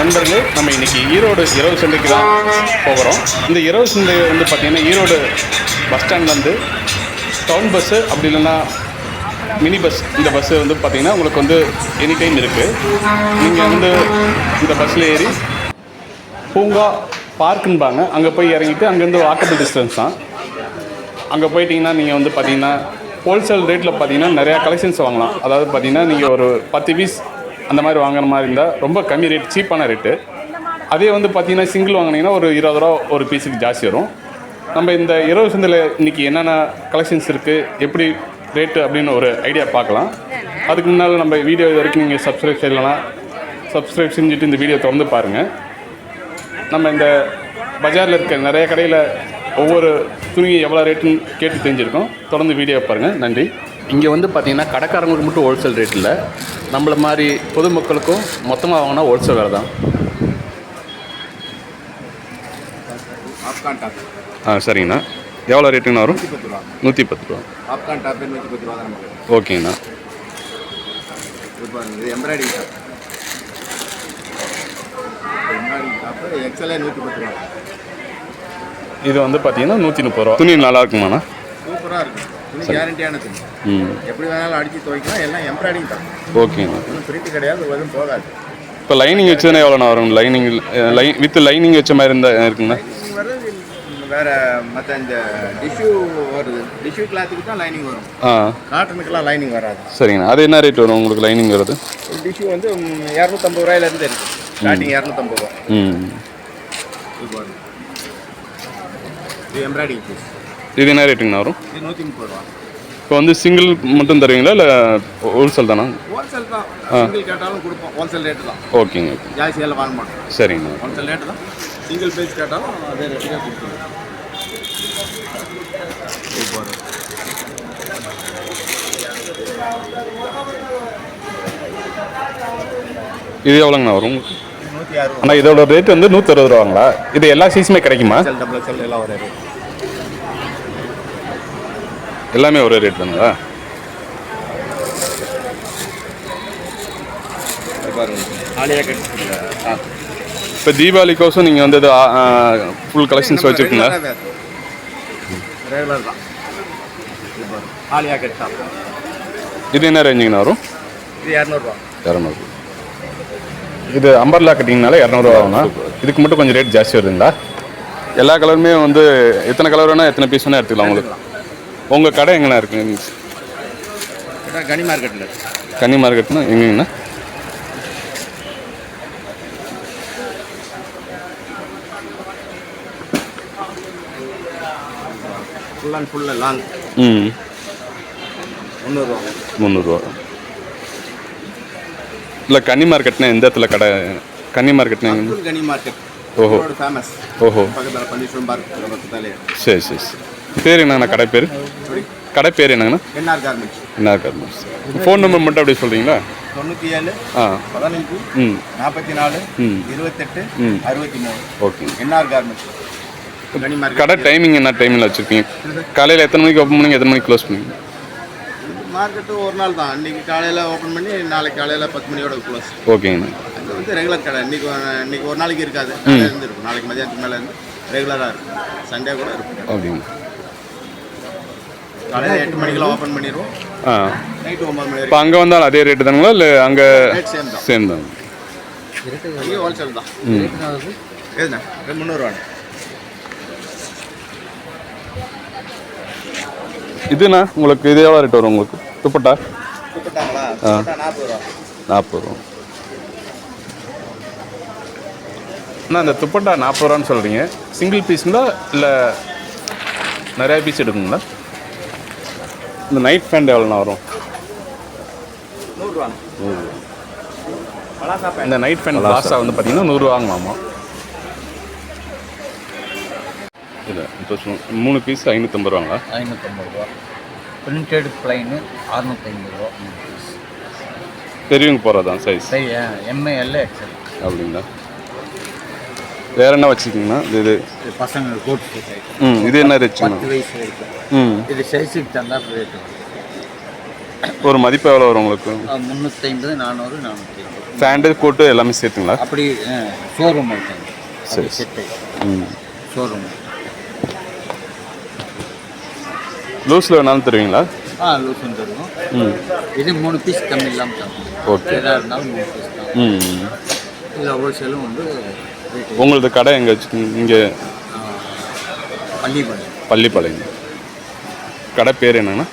நண்பர்களே நம்ம இன்னைக்கு ஈரோடு இரவு சந்தைக்கு தான் போகிறோம். இந்த இரவு சந்தை வந்து பார்த்திங்கன்னா ஈரோடு பஸ் ஸ்டாண்ட்லேருந்து டவுன் பஸ்ஸு அப்படி இல்லைன்னா மினி பஸ் இந்த பஸ்ஸு வந்து பார்த்திங்கன்னா உங்களுக்கு வந்து எனி டைம் இருக்குது நீங்கள் வந்து இந்த பஸ்ஸில் ஏறி பூங்கா பார்க்குன்பாங்க. அங்கே போய் இறங்கிட்டு அங்கேருந்து வாக்கபிள் டிஸ்டன்ஸ் தான். அங்கே போயிட்டிங்கன்னா நீங்கள் வந்து பார்த்திங்கன்னா ஹோல்சேல் ரேட்டில் பார்த்தீங்கன்னா நிறையா கலெக்ஷன்ஸ் வாங்கலாம். அதாவது பார்த்தீங்கன்னா நீங்கள் ஒரு பத்து பீஸ் அந்த மாதிரி வாங்குற மாதிரி இருந்தால் ரொம்ப கம்மி ரேட் சீப்பான ரேட்டு அதே வந்து பார்த்தீங்கன்னா சிங்கிள் வாங்கினீங்கன்னா ஒரு இருபது ரூபா ஒரு பீஸுக்கு ஜாஸ்தி வரும். நம்ம இந்த இரவு சந்தையில் இன்றைக்கி என்னென்ன கலெக்ஷன்ஸ் இருக்குது எப்படி ரேட்டு அப்படின்னு ஒரு ஐடியா பார்க்கலாம். அதுக்கு முன்னால் நம்ம வீடியோ இது வரைக்கும் நீங்கள் சப்ஸ்கிரைப் செய்யலைன்னா சப்ஸ்கிரைப் செஞ்சுட்டு இந்த வீடியோ திறந்து பாருங்கள் நம்ம இந்த பஜாரில் இருக்க நிறைய கடையில் ஒவ்வொரு துணி எவ்வளோ ரேட்டுன்னு கேட்டு தெரிஞ்சிருக்கோம். தொடர்ந்து வீடியோ பாருங்கள் நன்றி. இங்கே வந்து பார்த்தீங்கன்னா கடைக்காரங்களுக்கு மட்டும் ஹோல்சேல் ரேட் இல்லை. நம்மள மாதிரி பொதுமக்களுக்கும் மொத்தமாக வாங்கினா ஹோல்சேல் வேலை தான். ஆப்கான் டாப் ஆ சரிங்கண்ணா. எவ்வளோ ரேட்டுங்கண்ணா வரும்? நூற்றி பத்து ரூபா. ஆப்கான் டாப் நூற்றி பத்து ரூபா தான் ஓகேங்கண்ணா. எம்ப்ராய்டிங் டாப் எம்ப்ராய்டிங் டாப்பு எக்ஸலே நூற்றி பத்து ரூபா. இது வந்து பார்த்தீங்கன்னா நூற்றி முப்பது ரூபா. துணி நல்லா இருக்குமாண்ணா? சூப்பராக இருக்கும். துணி கேரண்டியான துணி. எப்படி வேணாலும் அடித்து துவைக்கலாம். எல்லாம் எம்ப்ராய்டிங் டாப் ஓகேங்கண்ணா ஒன்றும் பிரிண்ட் கிடையாது எதுவும் போகாது. இப்போ லைனிங் வச்சதுன்னா எவ்வளோண்ணா வரும்? லைனிங் லைன் வித் லைனிங் வச்ச மாதிரி இருந்தால் இருக்குங்கண்ணா வர்றது வேறு மற்ற இந்த டிஷ்யூ வருது. டிஷ்யூ கிளாத்துக்கு தான் லைனிங் வரும். ஆ. காட்டனுக்கெல்லாம் லைனிங் வராது. சரிங்கண்ணா. அது என்ன ரேட் வரும் உங்களுக்கு லைனிங் வருது டிஷ்யூ வந்து இரநூத்தம்பது ரூபாயிலேருந்து இருக்குது ஸ்டார்டிங் இரநூத்தம்பது ரூபா. ம். இது எம்ப்ராய்டிங் பீஸ் இது என்ன ரேட்டுங்கண்ணா வரும்? இது நூற்றி முப்பது ரூபா. இப்போ வந்து சிங்கிள் மட்டும் தருவீங்களா இல்லை ஹோல்சேல் தானா? ஹோல்சேல் தான். சிங்கிள் கேட்டாலும் கொடுப்போம். ஹோல்சேல் ரேட்டு தான். ஓகேங்க ஓகே ஜாஸ்தியெல்லாம் வாங்க மாட்டோம். சரிங்கண்ணா ஹோல்சேல் ரேட்டு தான். சிங்கிள் பீஸ் கேட்டாலும் அதே ரேட்டுக்கே கொடுத்துருவோம் இது எவ்வளோங்கண்ணா வரும்? ஆனால் இதோட ரேட் வந்து நூற்றி அறுபது ரூபாங்களா இது எல்லா சைஸுமே கிடைக்குமா? எல்லாம் ஒரே ரேட் எல்லாமே ஒரே ரேட் தானுங்களா? இப்போ தீபாவளிக்கோசம் நீங்கள் வந்து இது ஃபுல் கலெக்ஷன்ஸ் வச்சுருக்கீங்களா? ரெகுலர் தான் இது பாருங்க ஆலியா கட் டாப் இது என்ன ரேஞ்சுங்கண்ணா வரும்? இது இரநூறுவா. இரநூறு. இது அம்பர்லா கட்டிங்கனால இரநூறுவா ஆகும்ண்ணா இதுக்கு மட்டும் கொஞ்சம் ரேட் ஜாஸ்தி வருதுங்களா? எல்லா கலருமே வந்து எத்தனை கலர் வேணால் எத்தனை பீஸ் வேணால் எடுத்துக்கலாம் உங்களுக்கு. உங்கள் கடை எங்கண்ணா இருக்குங்க கனி மார்க்கெட்டில் கன்னி மார்க்கெட்னா எங்கேங்கண்ணா ஃபுல் அண்ட் ஃபுல் லாங். ம். முந்நூறுரூவா முந்நூறுரூவா இல்லை கன்னி மார்க்கெட்னா எந்த இடத்துல கடை? கன்னி மார்க்கெட்னா எங்க கனி மார்க்கெட். ஓஹோ. ஃபேமஸ் ஓஹோ. பக்கத்தில் பக்கத்தாலே. சரி சரி சரி. பேர் என்னங்கண்ணா? கடை பேர்? கடை பேர் என்னங்கண்ணா? N R garments. என்ன கார்மெண்ட்ஸ். ஃபோன் நம்பர் மட்டும் அப்படியே சொல்கிறீங்களா தொண்ணூற்றி ஏழு பதினஞ்சு நாற்பத்தி நாலு. இருபத்தெட்டு. அறுபத்தி மூணு ஓகே. N R garments. கடை டைமிங் என்ன டைமில் வச்சுருக்கீங்க? காலையில் எத்தனை மணிக்கு ஓப்பன் பண்ணி எத்தனை மணிக்கு க்ளோஸ் பண்ணுவீங்க? மார்க்கெட்டு ஒரு நாள் தான். இன்னைக்கு காலையில் ஓப்பன் பண்ணி நாளைக்கு காலையில் பத்து மணியோட க்ளோஸ் ஓகேங்கண்ணா. வந்து ரெகுலர் கடை. இன்னைக்கு ஒரு- இன்னைக்கு ஒரு நாளைக்கு இருக்காது. நாளைல இருந்து இருக்கும். நாளைக்கு மதியானத்துக்கு மேலே இருந்து ரெகுலராக இருக்கும். சண்டே கூட இருக்கும். ஓகேங்க காலையில் எட்டு மணிக்கெல்லாம் ஓப்பன் பண்ணிடுவோம். ஆ. நைட்டு ஒம்பது மணி இப்போ அங்கே வந்தாலும் அதே ரேட்டு தானுங்களா? இல்லை அங்கே சேம் தான். சேம் தான். இங்கே ஹோல்சேல் தான். ம். எதுண்ணா? இது முந்நூறுவாண்ணே. இதுண்ணா? உங்களுக்கு இது எவ்வளோ ரேட் வரும் உங்களுக்கு? துப்பட்டா? நாற்பது ரூபா. நாற்பது ரூபா. அண்ணா இந்த துப்பட்டா நாற்பது ரூபான்னு சொல்கிறீங்க சிங்கிள் பீஸுங்களா இல்லை நிறையா பீஸ் எடுக்குங்களா இந்த நைட் பேண்ட் எவ்வளோண்ணா வரும்? இந்த நைட் பேண்ட் லாஸ்ட்டாக வந்து பார்த்தீங்கன்னா நூறுரூவா வாங்கலாமா? இல்லை இப்போ மூணு பீஸ் ஐநூற்றம்பது ரூபாங்களா? ஐநூற்றம்பது ரூபா. பிரிண்டட் பிளைனு அறுநூத்தைம்பது ரூபா. பெரியவங்க போகிறதான் சைஸ் சரி எம்ஏஎல் எக்ஸல் அப்படிங்களா? வேற என்ன வச்சுருக்கீங்கன்னா இது பசங்க கோட் ம் இது என்ன வயசு வரைக்கும். ம். இது சைஸுக்கு தந்தா ரேட்டு ஒரு மதிப்பு எவ்வளோ வரும் உங்களுக்கு? முந்நூற்றி ஐம்பது நானூறு நானூற்றி ஐம்பது. கோட்டு எல்லாமே சேர்த்துங்களா? அப்படி ஷோரூம் இருக்கும் சரி. செட்டு ம். ஷோரூம் லூஸில் வேணாலும் தருவீங்களா? ஆ லூசும் தருவோம். ம். இது மூணு பீஸ் கம்மி இல்லாமல் தரும் ஓகே. எதாக இருந்தாலும் மூணு பீஸ் தான். ம் இல்லை ஹோல்சேலும் வந்து உங்களது கடை எங்கே இங்கே பள்ளிப்பாளையம். பள்ளிப்பாளையம். கடை பேர் என்னன்னா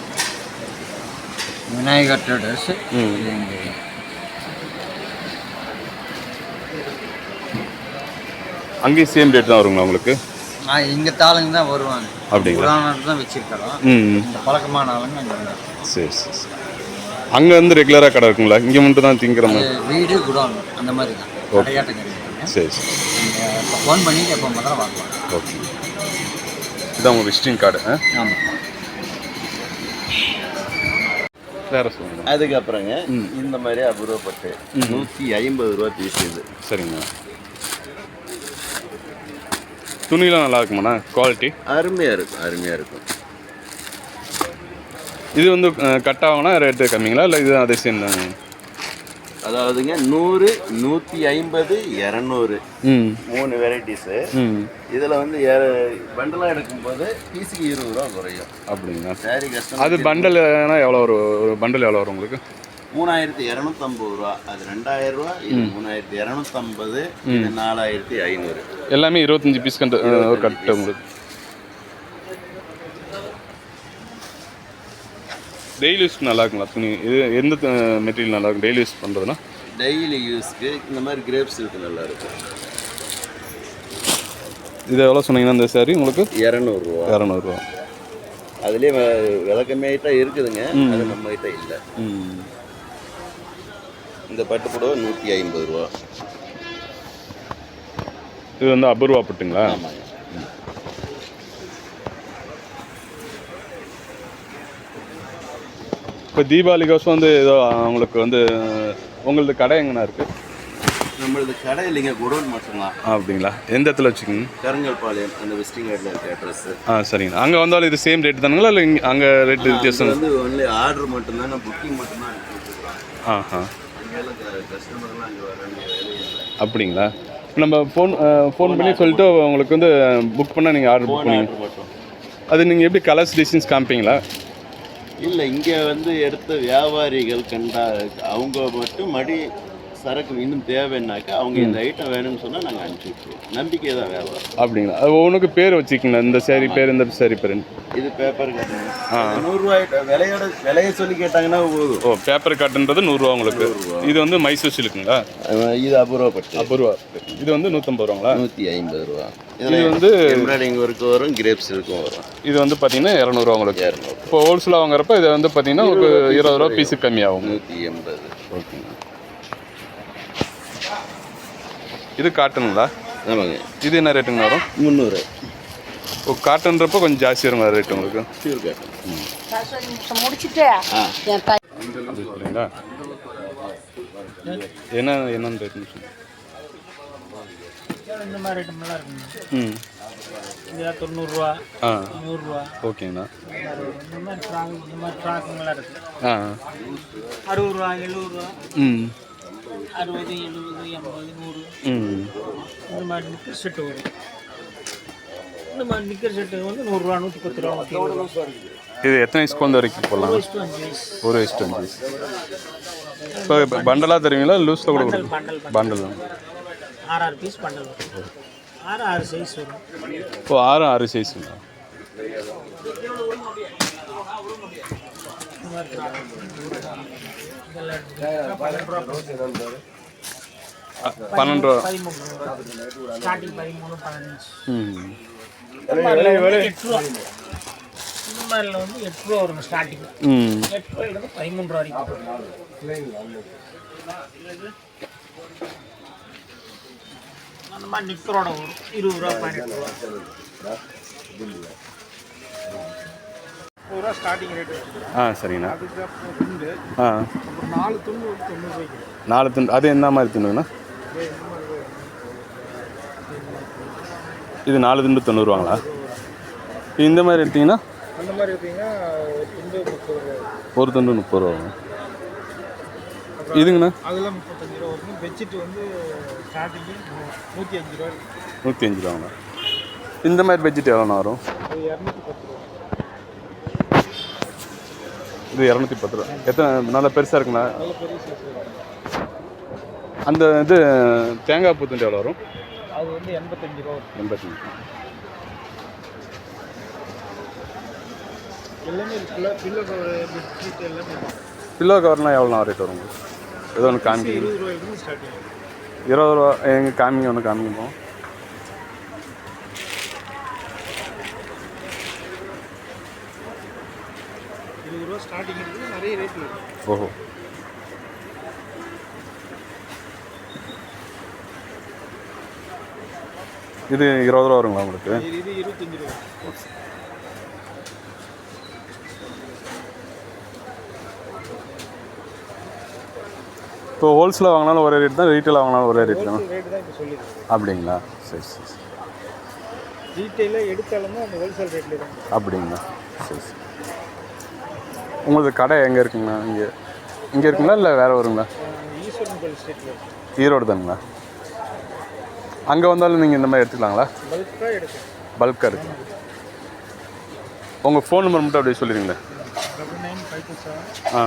விநாயகர் ட்ரேடர்ஸ். அங்கேயும் சேம் ரேட் தான் வருங்களா உங்களுக்கு? நான் இங்கே தாளுங்க தான் வருவாங்க. அப்படிங்களா? தான் வச்சிருக்கிறோம். இந்த பழக்கமான ஆளுங்க அங்கே சரி சரி அங்கே வந்து ரெகுலராக கடை இருக்குங்களா? இங்கே மட்டும் தான் திங்கிற மாதிரி? வீடு குடோன் அந்த மாதிரி தான். கடையாட்டம் கிடையாது சரி சரி. நீங்கள் இப்போ ஃபோன் பண்ணிட்டு எப்போ முதல்ல வாங்கலாம் ஓகே. இதான் உங்கள் விசிட்டிங் கார்டு ஆ? ஆமாம் வேறு சொல்லுங்கள் அதுக்கப்புறங்க இந்த மாதிரி அபூர்வப்பட்டு நூற்றி ஐம்பது ரூபா பீஸ் இது. சரிங்க. துணிலாம் நல்லா இருக்குமாண்ணா? குவாலிட்டி அருமையாக இருக்கும் அருமையாக இருக்கும். இது வந்து கட் ஆகும்னா ரேட்டு கம்மிங்களா? இல்லை இது அதே சேம் தாங்க அதாவதுங்க நூறு நூற்றி ஐம்பது இரநூறு. மூணு வெரைட்டிஸு இதில் வந்து பண்டலாக எடுக்கும்போது பீஸுக்கு இருபது ரூபா குறையும். அப்படிங்களா? சாரி கஷ்டம் அது பண்டல்னா எவ்வளோ வரும் ஒரு பண்டல் எவ்வளோ வரும் உங்களுக்கு? மூணாயிரத்தி இரநூத்தம்பது ரூபா. அது ரெண்டாயிரம் ரூபா இது மூணாயிரத்தி இரநூத்தம்பது இது நாலாயிரத்தி ஐநூறு. எல்லாமே இருபத்தஞ்சி பீஸ் கண்டு கட்டு உங்களுக்கு. டெய்லி யூஸ் நல்லா இருக்குங்களா துணி? இது எந்த மெட்டீரியல் நல்லா இருக்கும் டெய்லி யூஸ் பண்ணுறதுனா டெய்லி யூஸ்க்கு இந்த மாதிரி கிரேப்ஸ் இருக்கு நல்லா இருக்கும் இது எவ்வளோ சொன்னீங்கன்னா இந்த சாரி உங்களுக்கு? இரநூறுவா. இரநூறுவா. அதுலேயே கம்மியாயிட்டா இருக்குதுங்க. அது நம்ம கிட்ட இல்லை. ம். இந்த பட்டு புடவை நூற்றி ஐம்பது ரூபா. இது வந்து அபூர்வா பட்டுங்களா? ஆமாங்க. இப்போ தீபாவளிக்கோசம் வந்து ஏதோ அவங்களுக்கு வந்து உங்களது கடை எங்கண்ணா இருக்குது நம்மளது கடை இல்லைங்க குடோன் மட்டும்தான். அப்படிங்களா? எந்த இடத்துல வச்சுக்கோங்க? கருங்கல்பாளையம் அந்த விசிட்டிங் கார்டில் இருக்க அட்ரஸ் ஆ சரிங்க. அங்கே வந்தாலும் இது சேம் ரேட் தானுங்களா? இல்லை இங்கே அங்கே ரேட்டு வித்தியாசம்? வந்து ஒன்லி ஆர்டர் மட்டும்தான் நான் புக்கிங் மட்டும்தான் ஆஹா. அங்கெல்லாம் கஸ்டமர்லாம் அங்கே வர அப்படிங்களா? நம்ம ஃபோன் ஃபோன் பண்ணி சொல்லிட்டு உங்களுக்கு வந்து புக் பண்ணால் நீங்கள் ஆர்டர் புக் பண்ணுவீங்க. அது நீங்கள் எப்படி கலர்ஸ் டிசைன்ஸ் காமிப்பீங்களா? இல்லை இங்கே வந்து எடுத்த வியாபாரிகள் கண்டா அவங்க மட்டும் மடி சரக்கு இன்னும் தேவைன்னாக்கா அவங்க இந்த ஐட்டம் வேணும்னு சொன்னால் நாங்கள் அனுப்பிச்சி விட்ருவோம் நம்பிக்கை தான் வியாபாரம் அப்படிங்களா? அது ஒவ்வொன்றுக்கு பேர் வச்சுக்கிங்களா? இந்த சேரீ பேர் இந்த சேரீ பேர் இது பேப்பர் கட்டணும் நூறுரூவாய் விலையோட விலையை சொல்லி கேட்டாங்கன்னா போதும். ஓ பேப்பர் காட்டுன்றது நூறுரூவா உங்களுக்கு. இது வந்து மைசூர் சில்க்குங்களா? இது அபூர்வப்பட்டு ஐம்பது ரூபா இது வந்து நூற்றம்பது ரூபாங்களா? நூற்றி ஐம்பது ரூபா. இது வந்து எம்ப்ராய்டிங் ஒர்க்கு வரும் கிரேப்ஸ் இருக்கும் வரும். இது வந்து பார்த்தீங்கன்னா இரநூறுவா உங்களுக்கு. இப்போ ஹோல்சேலாக வாங்குறப்ப இது வந்து பார்த்தீங்கன்னா உங்களுக்கு இருபது ரூபா பீஸு கம்மியாகும். நூற்றி எண்பது. ஓகேங்க. இது காட்டனுங்களா ஆமாங்க. இது என்ன ரேட்டுங்க வரும்? முந்நூறு. ஓ காட்டன்றப்போ கொஞ்சம் ஜாஸ்தி வரும் ரேட் உங்களுக்கு? பியூர் காட்டன் முடிச்சுட்டு? என்ன என்னன்னு ரேட் இந்த மாதிரி ஐட்டம்லாம் இருக்குங்க. ம். இது தொண்ணூறுரூவா ஆ. நூறுரூவா. ஓகேங்கண்ணா. இந்த மாதிரி ஃப்ராக் இந்த மாதிரி ஃப்ராக்குங்கெல்லாம் இருக்குது ஆ. அறுபது ரூபா எழுபது ரூபா. ம். அறுபது எழுபது எண்பது நூறு. இந்த மாதிரி நிக்கர் செட்டு வரும். இந்த மாதிரி நிக்கர் செட்டு வந்து நூறுரூவா நூற்றி பத்து ரூபா. இது எத்தனை வயசு குழந்தை வரைக்கும் போடலாம்? ஒரு வயசு அஞ்சு வயசு இப்போ பண்டலாக தருவீங்களா லூஸில் கூட பண்டல் பண்டல் ஆறு ஆறு பீஸ் பண்டல் ஆறு ஆறு சைஸ் வரும். ஓ ஆறு ஆறு சைஸுங்களா இந்த மாதிரி ஃப்ராக் இதெல்லாம் எடுத்துக்கிட்டா பன்னெண்டு ரூபா வந்து எட்டு ரூபா. வந்து எட்டு ரூபா வரும் ஸ்டார்டிங் எட்டு ரூபாயிலிருந்து பதிமூணு ரூபா வரைக்கும் அந்த மாதிரி நிக்கரோட வரும் இருபது ரூபா பதினெட்டு ரூபா. முப்பது ரூபா ஸ்டார்டிங் ரேட்டு ஆ சரிங்கண்ணா. ஆ. நாலு துண்டு நாலு துண்டு அது என்ன மாதிரி துண்டுங்கண்ணா? இது நாலு துண்டு தொண்ணூறுவாங்களா இந்த மாதிரி எடுத்தீங்கன்னா? அந்த மாதிரி துண்டு முப்பது ரூபா. ஒரு துண்டு முப்பது ரூபா. வரும் இதுங்கண்ணா? அதெல்லாம் முப்பத்தஞ்சு ரூபா வரும். பெட்ஷீட் வந்து ஸ்டார்டிங்கு நூற்றி அஞ்சு ரூபா இருக்கு. நூற்றி அஞ்சு ரூபாங்கண்ணா இந்த மாதிரி பெட்ஜெட் எவ்வளோண்ணா வரும்? இரநூத்தி பத்து ரூபா. இது இரநூத்தி பத்து ரூபா. எத்தனை நல்லா பெருசாக வரும் அந்த இது தேங்காய் பூ துண்டு எவ்வளோ வரும்? அது வந்து எண்பத்தஞ்சு ரூபா எண்பத்தஞ்சு பில்லோ கவர்லாம் எவ்வளோண்ணா ரேட் வரும் ஏதோ ஒன்று காமிக்க இருபது ரூபா எங்கள் காமிங்க ஒன்று காமிப்போம் இருபது ரூபா ஸ்டார்டிங் இருக்குது நிறைய ரேட்டில் இருக்குது ஓஹோ. இது இருபது ரூபா வருங்களா உங்களுக்கு? இது இருபத்தஞ்சு ரூபா. இப்போ ஹோல்சேலாக வாங்கினாலும் ஒரே ரேட் தான் ரீட்டெயிலாக வாங்கினாலும் ஒரே ரேட் தானே? அப்படிங்களா? சரி சரி. ரீட்டெயிலாக எடுத்தாலுமே அந்த ஹோல்சேல் ரேட்டில் தான். அப்படிங்களா? சரி சரி. உங்களுக்கு கடை எங்கே இருக்குங்கண்ணா? இங்கே. இங்கே இருக்குங்களா இல்லை வேறு வருங்களா ஈரோடு தானுங்களா? அங்கே வந்தாலும் நீங்கள் இந்த மாதிரி எடுத்துக்கலாங்களா? பல்காக இருக்கு உங்கள் ஃபோன் நம்பர் மட்டும் அப்படியே சொல்லிடுங்களேன் ஆ.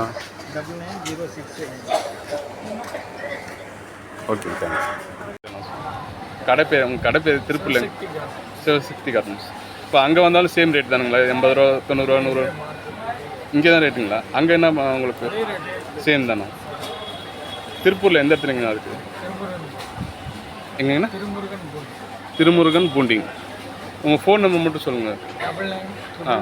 ஓகே தேங்க்ஸ் கடை பேர் உங்கள் கடை பேர் திருப்பூர்ல சிவசக்தி கார்டன்ஸ் இப்போ அங்கே வந்தாலும் சேம் ரேட் தானுங்களா? எண்பது ரூபா தொண்ணூறுரூவா நூறு இங்கே தான் ரேட்டுங்களா அங்கே என்ன உங்களுக்கு? சேம் தானா திருப்பூரில் எந்த இடத்துலங்கண்ணா இருக்குது எங்கங்கண்ணா? திருமுருகன் பூண்டிங் உங்கள் ஃபோன் நம்பர் மட்டும் சொல்லுங்கள் ஆ.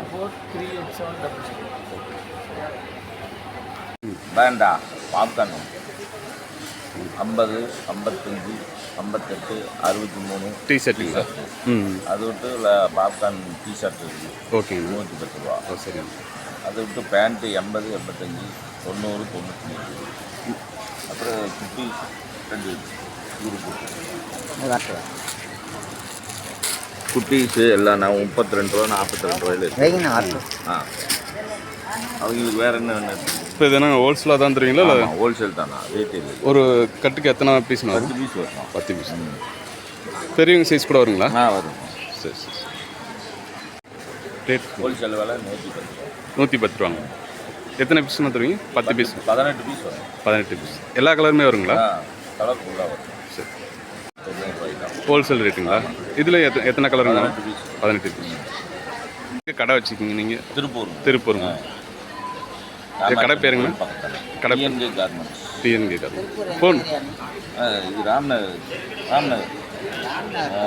வேண்டா பாப்கார்ன் ஐம்பது ஐம்பத்தஞ்சு ஐம்பத்தெட்டு அறுபத்தி மூணு. டீ ஷர்ட்டுங்களா ம். அது விட்டு பாப்கார்ன் டிஷர்ட் இருக்குது ஓகேங்க நூற்றி பத்து ரூபா. ஓ சரிங்க. அதை விட்டு பேண்ட்டு எண்பது எண்பத்தஞ்சு தொண்ணூறு தொண்ணூற்றி அப்புறம் குட்டி ரெண்டு குரூப் குட்டீஸு எல்லாம் நான் முப்பத்தி ரெண்டு ரூபா நாற்பத்தி ரெண்டு ரூபாயில ஆ. அவங்களுக்கு வேறு என்ன வேணும்? இப்போ இது என்ன ஹோல்சேலாக தான் தருவீங்களா இல்லை? ஹோல்சேல் தானா? ரீட்டெயில் ஒரு கட்டுக்கு எத்தனை பீஸ் பத்து பீஸ் வரும். பத்து பீஸ். பெரியவங்க சைஸ் கூட வருங்களா? ஆ வரும் சரி சரி. ரேட் ஹோல்சேல் விலை நூற்றி பத்து ரூபா. நூற்றி பத்து ரூபாங்க. எத்தனை பீஸ்னா தருவீங்க? பத்து பீஸ் பதினெட்டு பீஸ் வரும். பதினெட்டு பீஸ் எல்லா கலருமே வருங்களா? கலர் ஃபுல்லாக வரும். சரி. ஹோல்சேல் ரேட்டுங்களா இதில் எத்த எத்தனை கலருங்க பதினெட்டு பீஸ் கடை வச்சுக்கிங்க நீங்கள் திருப்பூர். திருப்பூருங்க கடை பேருங்க? கடை டிஎன்கே கார்மெண்ட்ஸ் டிஎன்கே கடை ஃபோன் இது ராம்நகர். ராம்நகர். ஆ.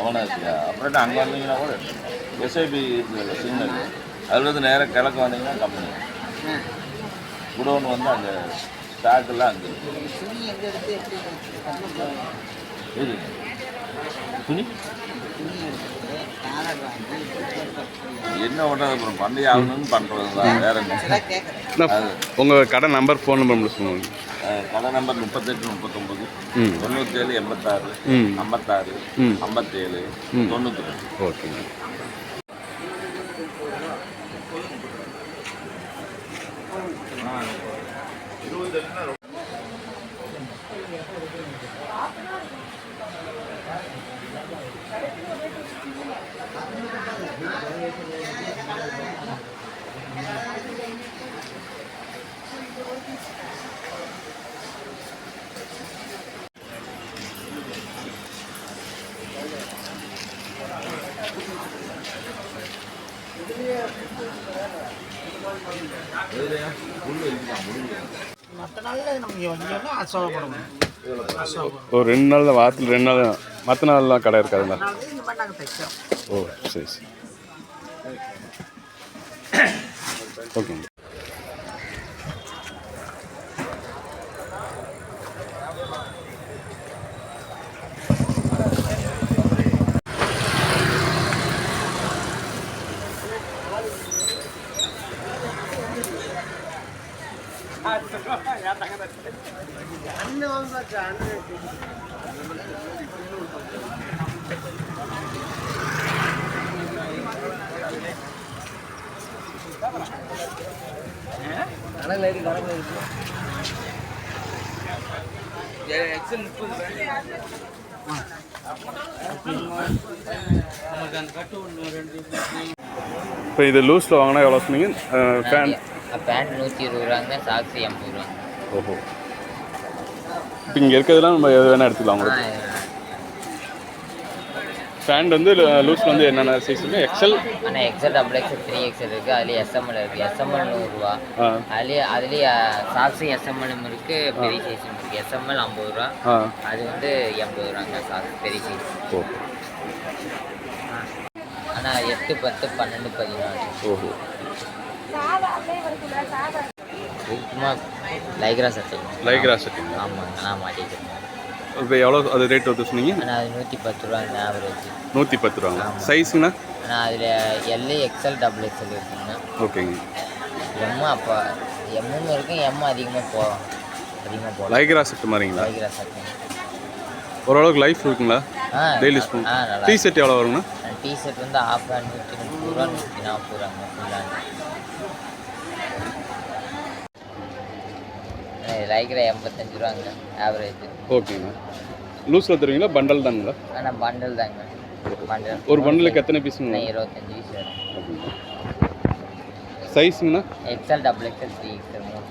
அவனாச்சியா அப்புறம் அங்கே வந்தீங்கன்னா கூட எஸ்ஐபி இருக்குது சிக்னல் அதில் வந்து நேராக கிழக்கு வந்தீங்கன்னா கம்பெனி குடோன் வந்து அங்கே ஸ்டாக்கெல்லாம் அங்கே இது. துணி? என்ன பண்ணுறது அப்புறம் பண்ணி ஆகணும்னு பண்ணுறது தான் வேற என்ன? உங்கள் கடை நம்பர் ஃபோன் நம்பர் அஹ் கடை நம்பர் முப்பத்தெட்டு முப்பத்தொம்பது தொண்ணூற்றேழு எண்பத்தாறு ஐம்பத்தாறு. ஐம்பத்தேழு. தொண்ணூற்றி ஓகேங்க மற்ற நாளில் நம்ம வந்தோம்னா ஒரு ரெண்டு நாள் வாரத்தில் ரெண்டு நாள் மற்ற நாள்லாம் கடை இருக்காதுங்களா இப்போ இது லூஸில் வாங்கினா எவ்வளோ சொன்னீங்க? பேண்ட் பேண்ட் நூற்றி இருபது ரூபாங்க சாக்ஸி ஐம்பது ரூபா ஓஹோ. இப்போ இங்கே இருக்கிறதுலாம் நம்ம எது வேணால் எடுத்துக்கலாம் உங்களுக்கு. ஃபேன் வந்து லூஸில் வந்து என்னென்ன சைஸ் இருக்கு? எக்ஸல் ஆனால் XL double XL three XL இருக்குது அதுலேயே எஸ்எம்எல் இருக்குது எஸ்எம்எல் நூறுரூவா அதுலேயே அதுலேயே சாக்ஸி எஸ்எம்எல்லும் இருக்குது பெரிய சைஸும் இருக்குது எஸ்எம்எல் ஐம்பது ரூபா. அது வந்து எண்பது ரூபாங்க சாக்ஸ் பெரிய சைஸ் ஓஹோ ஆனால் எட்டு பத்து பன்னெண்டு பதினாலு ஓஹோ. சும்மா லைக்ரா சட்டை லைக்ரா செட்டிங் ஆமாங்க நான் மாட்டிக்கிறேன் இப்போ எவ்வளோ அது ரேட் வந்து சொன்னீங்க? ஆனால் அது நூற்றி பத்து ரூபாங்க ஆவரேஜ் நூற்றி பத்து ரூபாங்க சைஸுங்கண்ணா ஆனால் அதில் எல்ஏ எக்ஸல் டபுள் எக்ஸல் இருக்குங்க. ஓகேங்க எம்மு அப்போ எம்மும் இருக்கும் எம் அதிகமாக போ அதிகமாக போகலாம் லைக்ரா செட் மாதிரிங்களா லைக்ரா சட்டை ஓரளவுக்கு லைஃப் இருக்குங்களா? டெய்லி ஸ்பூன் டீ ஷர்ட் எவ்வளோ வருங்கண்ணா? டிஷர்ட் வந்து ஆஃப் நூற்றி முப்பது ரூபா நூற்றி நாற்பது ரூபாங்க ஃபுல்லாக லைக்ரா எண்பத்தஞ்சு ரூபாங்க ஆவரேஜ் ஓகேங்கண்ணா லூஸில் தருவீங்களா? பண்டல் தானுங்களா? ஆனால் பண்டல் தாங்க. பண்டல் ஒரு பண்டலுக்கு எத்தனை பீஸுங்க இருபத்தஞ்சு பீஸ் வரும். சைஸுங்கண்ணா XL double XL three XL மூணு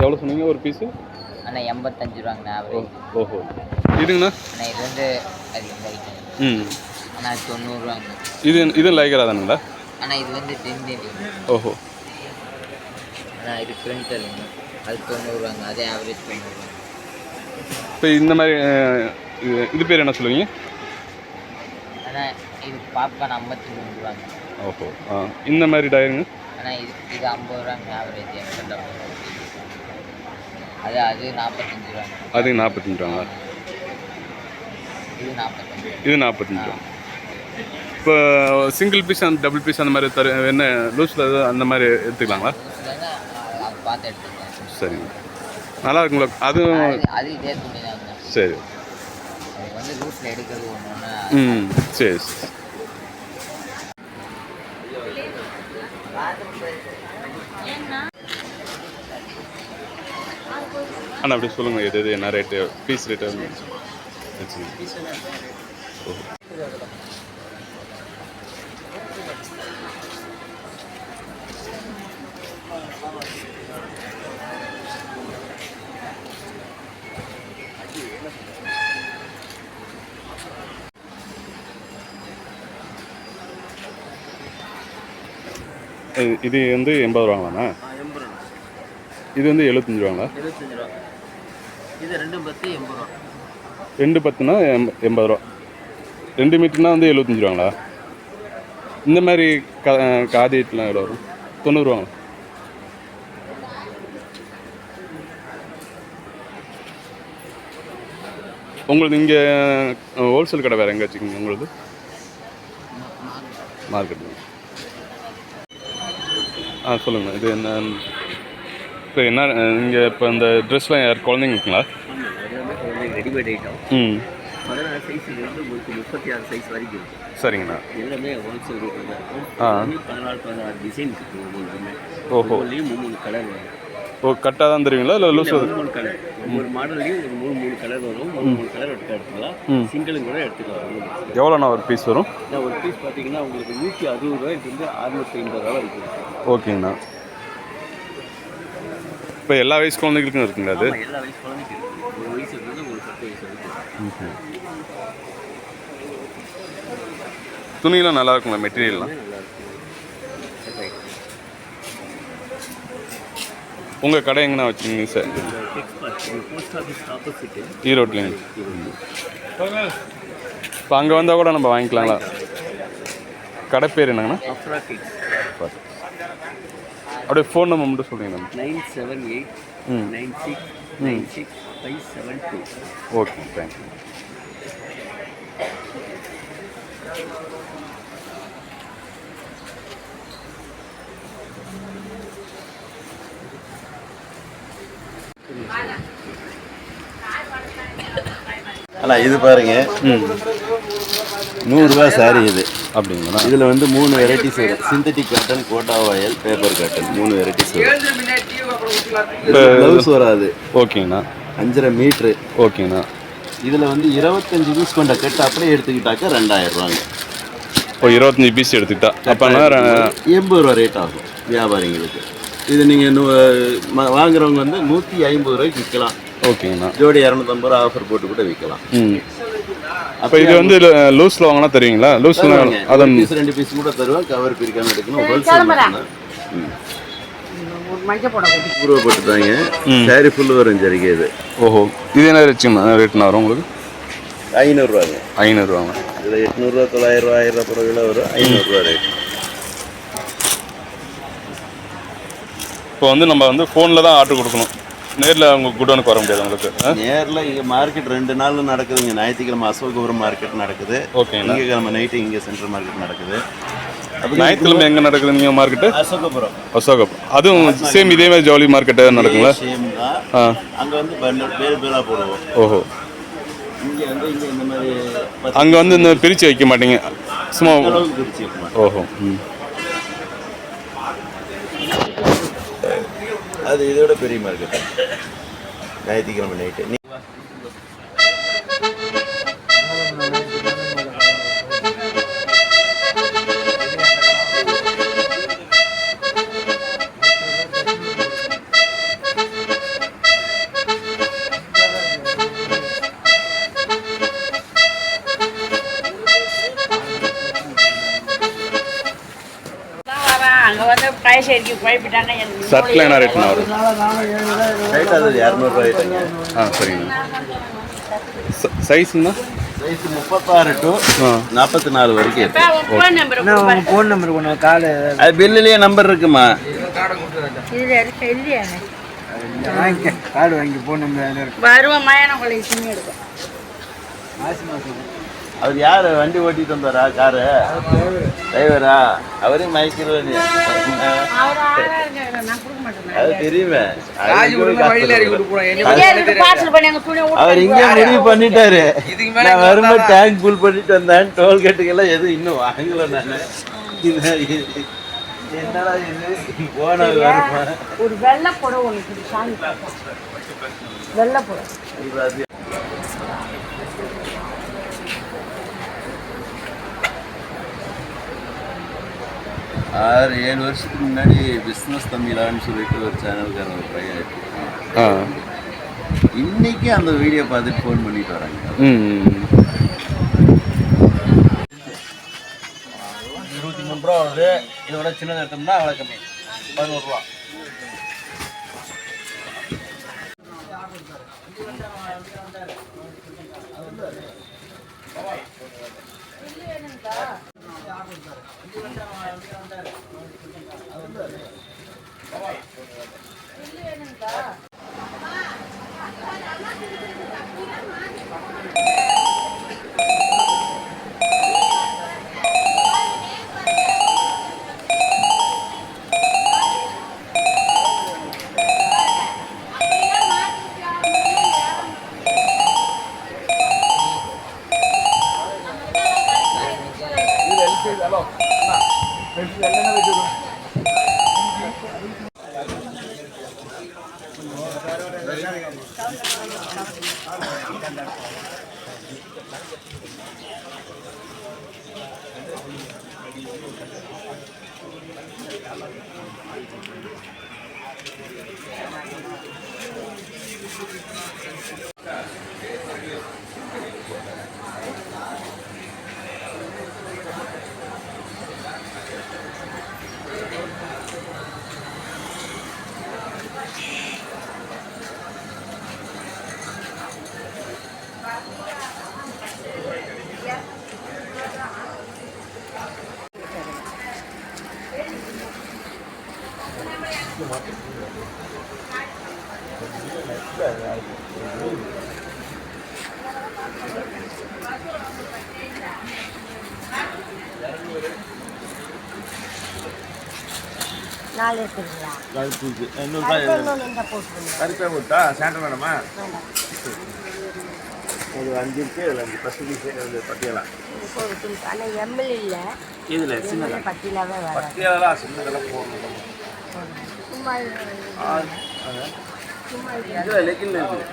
எவ்வளோ சொன்னீங்க ஒரு பீஸு ஆனால் எண்பத்தஞ்சு ரூபாங்க ஆவரேஜ் ஓஹோ. இதுங்கண்ணா? ஆனால் இது வந்து அது ம். ஆனால் தொண்ணூறுரூவாங்க இது இது லைக்ரா தானுங்களா? ஆனால் இது வந்து டென் ஓஹோ. ஆனால் இது பிரிண்ட் இல்லைங்க அது தொண்ணூறுவாங்க அதே ஆவரேஜ் தொண்ணூறுவாங்க. இப்போ இந்த மாதிரி இது இது பேர் என்ன சொல்லுவீங்க? ஆனால் இது பாப்கார்ன் ஐம்பத்தி மூணு ரூபாங்க ஓஹோ ஆ இந்த மாதிரி டயருங்க ஆனால் இது இது ஐம்பது ரூபாங்க ஆவரேஜ் எக்ஸல் அது அது நாற்பத்தஞ்சு ரூபாங்க அது நாற்பத்தஞ்சு ரூபாங்களா இது நாற்பத்தஞ்சு இது நாற்பத்தஞ்சு ரூபா இப்போ சிங்கிள் பீஸ் அந்த டபுள் பீஸ் அந்த மாதிரி தரு என்ன லூஸில் அந்த மாதிரி எடுத்துக்கலாங்களா? பார்த்து எடுத்துக்கலாம் சரிங்க நல்லா இருக்குங்களா அதுவும் அது அது இதே துணி தாங்க சரி. அது வந்து லூஸில் எடுக்கிறது ஒன்று ஒன்று ம் சரி அண்ணா அப்படி சொல்லுங்கள் எது எது என்ன ரேட்டு பீஸ் ரேட்டு ஓஹோ இது- வந்து எண்பது ரூபாங்களாண்ணா? எண்பது ரூபா. இது வந்து எழுபத்தஞ்சு ரூபாங்களா? எழுபத்தஞ்சு ரூபா. இது ரெண்டும் பத்து எண்பது ரூபா. ரெண்டு பத்துனா எண்ப எண்பது ரூபா. ரெண்டு மீட்டர்னா வந்து எழுபத்தஞ்சு ரூபாங்களா? இந்த மாதிரி கா காதியெட்லாம் எவ்வளோ வரும்? தொண்ணூறுவாங்களா உங்களுக்கு இங்கே ஹோல்சேல் கடை வேறு எங்கே வச்சுக்கோங்க உங்களுக்கு? மார்க்கெட் ஆ சொல்லுங்கள் இது என்ன இப்போ என்ன இங்கே இப்போ இந்த ட்ரெஸ்லாம் யார் குழந்தைங்களுக்குங்களா? ரெடிமேட் ஐட்டம் ம். பதினாறு சைஸ்லேருந்து உங்களுக்கு முப்பத்தி ஆறு சைஸ் வரைக்கும் சரிங்கண்ணா. எல்லாமே ஹோல்சேல் ரேட்டில் தான் இருக்கும் ஆ. வந்து பதினாலு பதினாறு டிசைன் இருக்கு. ஒவ்வொன்றுமே. ஓஹோ. ஒவ்வொன்றுலையும் மூணு மூணு கலர் வரும். ஓ கட்டாக தான் தருவீங்களா இல்லை லூஸ் மூணு கலர் ஒவ்வொரு மாடல்லையும் ஒரு மூணு மூணு கலர் வரும். மூணு மூணு கலர் எடுத்து எடுத்துக்கலாம். சிங்கிளும் கூட எடுத்துக்கலாம். எவ்வளோண்ணா ஒரு பீஸ் வரும்? ஒரு பீஸ் பார்த்தீங்கன்னா உங்களுக்கு நூற்றி அறுபது ரூபாய் இருந்து அறுநூற்றி ஐம்பது ரூபா வரைக்கும் ஓகேங்கண்ணா. இப்போ எல்லா வயசு குழந்தைகளுக்கும் இருக்குங்களா அது? எல்லா வயசு குழந்தைக்கு ஒரு வயசு இருந்து ஒரு பத்து வயசு வரைக்கும் துணியெல்லாம் நல்லா இருக்குங்களா மெட்டீரியல்லாம் நல்லா இருக்கும் உங்கள் கடை எங்கண்ணா வச்சுருக்கீங்க சார்? ஈரோட்லேங்க இப்போ அங்கே வந்தால் கூட நம்ம வாங்கிக்கலாங்களா கடை பேர் என்னங்கண்ணா? அப்படியே ஃபோன் நம்பர் மட்டும் சொல்லுங்கண்ணா நைன் செவன் எயிட் ம். Nine six nine six five seven two. Okay thank you. அண்ணா இது பாருங்க. நூறுரூவா சாரி இது. அப்படிங்களா? இதில் வந்து மூணு வெரைட்டிஸ் வரும் synthetic cotton Kota oil paper cotton மூணு வெரைட்டிஸ் வரும் ப்ளவுஸ் வராது. ஓகேங்கண்ணா அஞ்சரை மீட்ரு ஓகேங்கண்ணா இதில் வந்து இருபத்தஞ்சு பீஸ் கொண்ட கட்டு அப்படியே எடுத்துக்கிட்டாக்க ரெண்டாயிரம் ரூபாங்க. இப்போ இருபத்தஞ்சி பீஸ் எடுத்துக்கிட்டா? அப்போனா எண்பது ரூபா ரேட் ஆகும் வியாபாரிங்களுக்கு. இது நீங்கள் வாங்குறவங்க வந்து நூற்றி ஐம்பது ரூபாய்க்கு விற்கலாம் ஓகேங்கண்ணா. ஜோடி இரநூத்தம்பது ரூபா ஆஃபர் போட்டு கூட விற்கலாம் ம். அப்போ இது வந்து லூஸில் வாங்கினா தருவீங்களா? லூஸ் தருவாங்க. அதை ஒரு பீஸ் ரெண்டு பீஸ் கூட தருவேன். கவர் பிரிக்காம எடுக்கணும். ஹோல்சேல் ரூபா போட்டு தாங்க. சாரி ஃபுல்லு வரும் இது. ஓஹோ. இது என்ன ரேட்டுங்கண்ணா ரேட்னா வரும் உங்களுக்கு? ஐநூறுரூவாங்க. ஐநூறுரூவாங்க. இதில் எட்நூறுரூவா தொள்ளாயிரம் ரூபா ஆயிரம் ரூபா கிலோ வரும். ஐநூறுரூவா ரேட் இப்போ வந்து நம்ம வந்து ஃபோனில் தான் ஆர்டர் கொடுக்கணும். நேரில் அவங்க குடோனுக்கு வர முடியாது உங்களுக்கு ஆ? நேரில் இங்கே மார்க்கெட் ரெண்டு நாள் நடக்குதுங்க. ஞாயிற்றுக்கிழமை அசோகபுரம் மார்க்கெட் நடக்குது. ஓகேங்கண்ணா திங்கக்கிழமை நைட்டு இங்கே சென்ட்ரல் மார்க்கெட் நடக்குது. ஞாயிற்றுக்கிழமை எங்கே நடக்குது நீங்கள் மார்க்கெட்டு அசோகபுரம். அசோகம் அதுவும் சேம் இதே மாதிரி ஜவுளி மார்க்கெட்டு நடக்குங்களா? சேம் தான். அங்கே வந்து பேர் பேராக போடுவோம். ஓஹோ. இங்கே வந்து இங்கே இந்த மாதிரி அங்கே வந்து இந்த பிரித்து வைக்க மாட்டீங்க. சும்மா. ஓஹோ ம். அது இதோட பெரிய மார்க்கெட் ஞாயிற்றுக்கிழமை நைட்டு ஷர்ட்டில் என்ன ரேட்னா வரும்? ரைட் அது இரநூறுவா ரேட்டுங்க ஆ சரிங்கண்ணா சைஸுங்கண்ணா சைஸ் முப்பத்தாறு டு ஆ. நாற்பத்தி நாலு வரைக்கும் இருக்கு. ஃபோன் நம்பர் கார்டு அது பில்லுலேயே நம்பர் இருக்குமா? கார்டு வாங்கி ஃபோன் நம்பர் வருவோம்? மயான கொள்ளைக்கு சின்ன எடுக்கும். மாசி மாதம் அவர் யார்? வண்டி ஓட்டிட்டு வந்தாரா? காரு? டிரைவரா? அவரையும் மாட்டேன். அது தெரியுமே. அவர் இங்கே முடிவு பண்ணிட்டாரு. இதுக்கு மேல நான் வரும்போது. டேங்க் ஃபுல் பண்ணிட்டு வந்தேன். டோல் கேட்டுக்கெல்லாம் எதுவும் இன்னும் வாங்கல நான். என்னடா இது? போன வருமா ஒரு வெள்ளை புடவை ஒன்று வெள்ளை புடவை. ஆறு ஏழு வருஷத்துக்கு முன்னாடி பிஸ்னஸ் தமிழான்னு சொல்லிட்டு ஒரு சேனல்காரன் ஒரு பையன். ஆ. இன்னைக்கு அந்த வீடியோ பார்த்துட்டு ஃபோன் பண்ணிட்டு வராங்க. இருபத்தி மூணு ரூபா வருது. இதோட சின்னது எடுத்தோம்னா அவ்வளோ கம்மி. பதினோரு ரூபா. நாலு இருக்குங்களா கருப்பு இன்னொரு இந்த போட்டுருங்க கருப்பே விட்டா சேண்டர் வேணுமா? ஒரு அஞ்சு இருக்கு அதில் அஞ்சு பட்டியலாம் ஒரு துணி ஆனால் எம்எல் இல்லை இதில் பத்திலாவே வராது பட்டியலாம் சின்னதெல்லாம் போடணும். சும்மா இது- இது. இல்லை லெக்கின்ல இருக்குது